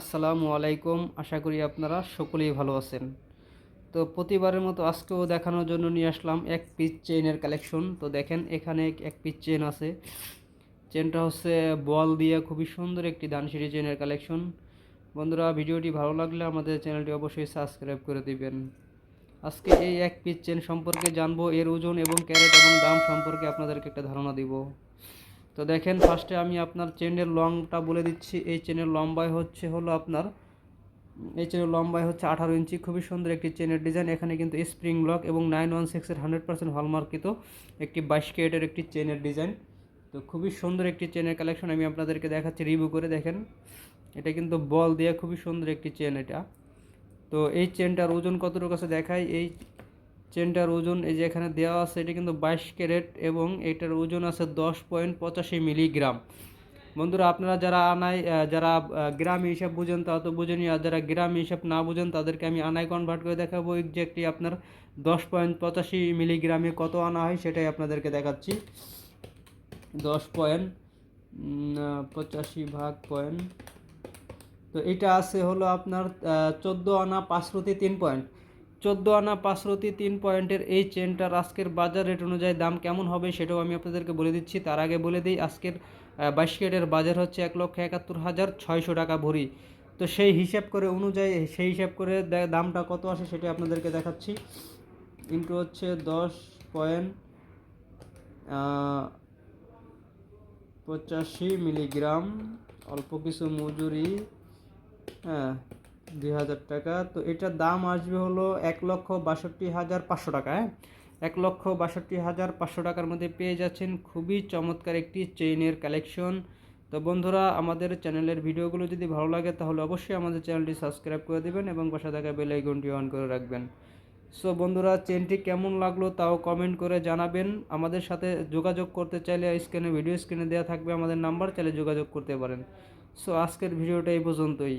আসসালামু আলাইকুম। আশা করি আপনারা সকলেই ভালো আছেন। তো প্রতিবারের মতো আজকেও দেখানোর জন্য নিয়ে আসলাম এক পিস চেইনের কালেকশন তো দেখেন, এখানে এক পিস চেন আছে। চেনটা হচ্ছে বল দিয়ে খুবই সুন্দর একটি দানসিঁড়ি চেনের কালেকশন বন্ধুরা, ভিডিওটি ভালো লাগলে আমাদের চ্যানেলটি অবশ্যই সাবস্ক্রাইব করে দিবেন। আজকে এই এক পিস চেন সম্পর্কে জানব, এর ওজন এবং ক্যারেট এবং দাম সম্পর্কে আপনাদেরকে একটা ধারণা দিব। তো দেখেন ফার্স্টে আমি আপনার চেনের লংটা বলে দিচ্ছি। এই চেনের লম্বায় হচ্ছে, হলো আপনার, এই চেনের লম্বায় হচ্ছে আঠারো ইঞ্চি। খুবই সুন্দর একটি চেনের ডিজাইন এখানে কিন্তু স্প্রিং লক এবং নাইন ওয়ান সিক্সের হান্ড্রেড পার্সেন্ট হলমার্কিত একটি বাইশ কেটের একটি চেনের ডিজাইন তো খুবই সুন্দর একটি চেনের কালেকশন আমি আপনাদেরকে দেখাচ্ছি রিভিউ করে দেখেন। এটা কিন্তু বল দিয়ে খুবই সুন্দর একটি চেন এটা। তো এই চেনটার ওজন কতটুকু আছে দেখাই। এই চেনটার ওজন এই যে এখানে দেওয়া আছে, এটা কিন্তু বাইশ ক্যারেট এবং এটার ওজন আছে দশ পয়েন্ট পঁচাশি মিলিগ্রাম। বন্ধুরা, আপনারা যারা আনায় যারা গ্রামে হিসাব বুঝেন, তা তো বুঝেনি আর যারা গ্রামে হিসাব না বুঝেন, তাদেরকে আমি আনায় কনভার্ট করে দেখাবো এক্স্যাক্টলি আপনার দশ পয়েন্ট পঁচাশি মিলিগ্রামে কত আনা হয়, সেটাই আপনাদেরকে দেখাচ্ছি। দশ পয়েন্ট পঁচাশি ভাগ পয়েন্ট, তো এটা আছে হলো আপনার চোদ্দ আনা পাঁচরতি তিন পয়েন্ট। চোদ্দ আনা পাঁচরতি তিন পয়েন্টের এই চেনটার আজকের বাজার রেট অনুযায়ী দাম কেমন হবে সেটাও আমি আপনাদেরকে বলে দিচ্ছি। তার আগে বলে দিই, আজকের বাইশ ক্যারেটের বাজার হচ্ছে এক লক্ষ একাত্তর হাজার ছয়শো টাকা ভরি। তো সেই হিসাব করে অনুযায়ী, সেই হিসাব করে দামটা কত আসে সেটা আপনাদেরকে দেখাচ্ছি। ইন্টু হচ্ছে দশ পয়েন্ট পঁচাশি মিলিগ্রাম, অল্প কিছু মজুরি হ্যাঁ দুই হাজার টাকা। তো এটার দাম আসবে হলো এক লক্ষ বাষট্টি হাজার পাঁচশো টাকা হ্যাঁ? এক লক্ষ বাষট্টি হাজার পাঁচশো টাকার মধ্যে পেয়ে যাচ্ছেন খুবই চমৎকার একটি চেইনের কালেকশন। তো বন্ধুরা, আমাদের চ্যানেলের ভিডিওগুলো যদি ভালো লাগে, তাহলে অবশ্যই আমাদের চ্যানেলটি সাবস্ক্রাইব করে দেবেন এবং পাশে থাকা বেল আইকনটি অন করে রাখবেন। সো বন্ধুরা চেনটি কেমন লাগল তাও কমেন্ট করে জানাবেন। আমাদের সাথে যোগাযোগ করতে চাইলে স্ক্রিনে ভিডিও স্ক্রিনে দেওয়া থাকবে আমাদের নাম্বার, চাইলে যোগাযোগ করতে পারেন। সো আজকের ভিডিওটা এই পর্যন্তই।